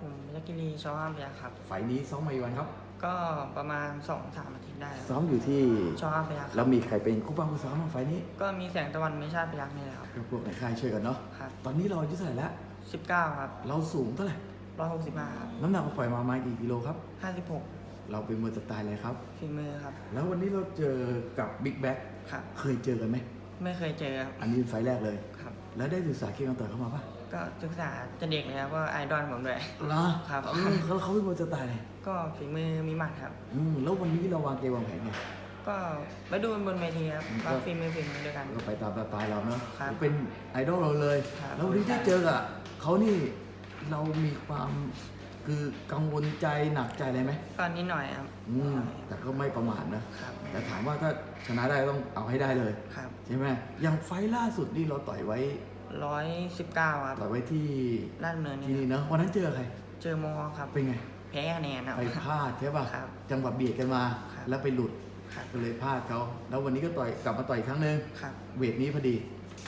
ผมยักกิรีชอห้ามเบียร์ครับ ไฟล์นี้ซ้อมมาอีกวันครับ ก็ประมาณ2อสามอาทิตย์ได้ครับซ้อมอยู่ที่ ชอห้ามเบียร์คแล้รัวบมีใครเป็นคู่บ้างคู่ซ้อมบ้างไฟล์นี้ก็มีแสงตะวันไม่ชาติพยักนี่แหละครับก็พวกในค่ายช่วยกันเนาะ ครับตอนนี้เราอายุเท่าไหร่แล้ว สิบเก้าครับเราสูงเท่าไหร่ ร้อยหกสิบห้าครับน้ำหนักเราปล่อยมาประมาณกี่กิโลครับ ห้าสิบหกเราเป็นมวยสไตล์อะไรครับ ฝีมือครับแล้ววันนี้เราเจอกับบิ๊กแบ็ค ครับ เคยเจอกันไหม ไม่เคยเจอครับอันนี้เป็นไฟล์แรกเลยครับ แล้วได้ศึกษาเกมการต่อยเข้ามาปะก็ศึกษาจะเด็กเลยครับก็ไอดอลผมด้วยเหรอครับเออเขาเขาเป็นมวยสไตล์อะไรก็ฝีมือมีหมัดครับอืมแล้ววันนี้เราวางเกมวางแผนไงก็ไปดูบนเวทีครับอืมว่าฝีมือฝีมือด้วยกันก็ไปตามสไตล์เราเนาะครับเป็นไอดอลเราเลยครับแล้ววันนี้ได้เจอกับเขานี่เรามีความ คือกังวลใจหนักใจอะไรไหมก็นิดหน่อยครับอืมแต่ก็ไม่ประมาทนะครับ แต่ถามว่าถ้าชนะได้ต้องเอาให้ได้เลย ครับใช่ไหมอย่างไฟล์ล่าสุดนี่เราต่อยไว้ ร้อยสิบเก้าครับต่อยไว้ที่ลาดดำเนินที่นี่นี่เนาะวันนั้นเจอใครเจอโมครับ เป็นไง แพ้คะแนนครับ ไปพลาดใช่ป่ะครับจังหวะเบียดกันมา ครับแล้วไปหลุดครับ ก็เลยพลาดเขาแล้ววันนี้ก็ต่อยกลับมาต่อยอีกครั้งหนึ่งครับ เวทนี้พอดี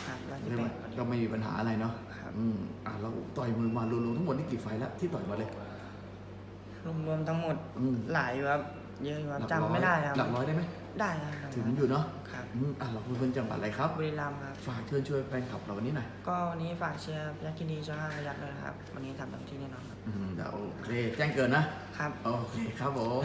ครับร้อยสิบใช่แปไหมดพอดี ก็ไม่มีปัญหาอะไรเนาะครับอืมอะเราต่อยมือมารวมๆทั้งหมดนี่กี่ไฟล์แล้วที่ต่อยมาเลย รวมๆทั้งหมดอืม หลายอยู่ครับเยอะอยู่ครับหลักจำไม่ได้ครับหลักร้อยได้ไหมได้ครับถึงอยู่เนาะครับอืมอะเราเป็นคนจังหวัดอะไรครับ บุรีรัมย์ครับ ฝากเชิญช่วยแฟนคลับเราวันนี้หน่อย ก็วันนี้ฝากเชียร์ยักษ์กินีชอห้าพยักด้วยนะครับ วันนี้ทำเต็มที่แน่นอนครับอืมเดี๋ยวโอเคแจ้งเกินนะ ครับ โอเคครับผม